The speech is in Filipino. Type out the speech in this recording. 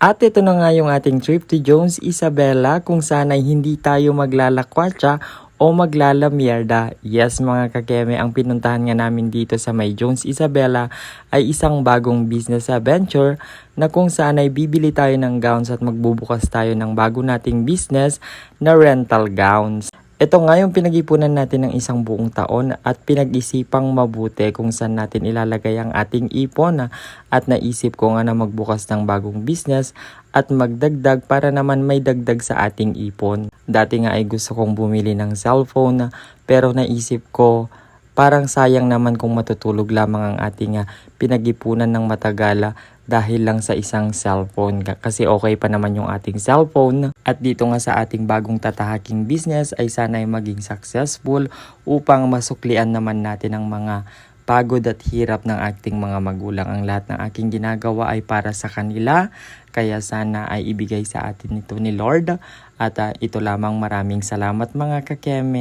At ito na nga yung ating trip to Jones Isabela kung sana'y hindi tayo maglalakwatsa o maglalamierda. Yes mga kakeme, ang pinuntahan nga namin dito sa may Jones Isabela ay isang bagong business adventure na kung saan ay bibili tayo ng gowns at magbubukas tayo ng bago nating business na rental gowns. Ito nga yung pinag-ipunan natin ng isang buong taon at pinag-isipang mabuti kung saan natin ilalagay ang ating ipon at naisip ko nga na magbukas ng bagong business at magdagdag para naman may dagdag sa ating ipon. Dati nga ay gusto kong bumili ng cellphone pero naisip ko parang sayang naman kung matutulog lamang ang ating ah, pinag-ipunan ng matagala dahil lang sa isang cellphone Ka- kasi okay pa naman yung ating cellphone at dito nga sa ating bagong tatahaking business ay sana ay maging successful upang masuklian naman natin ang mga pagod at hirap ng ating mga magulang. Ang lahat ng aking ginagawa ay para sa kanila kaya sana ay ibigay sa atin ito ni Lord at ah, ito lamang maraming salamat mga kakeme.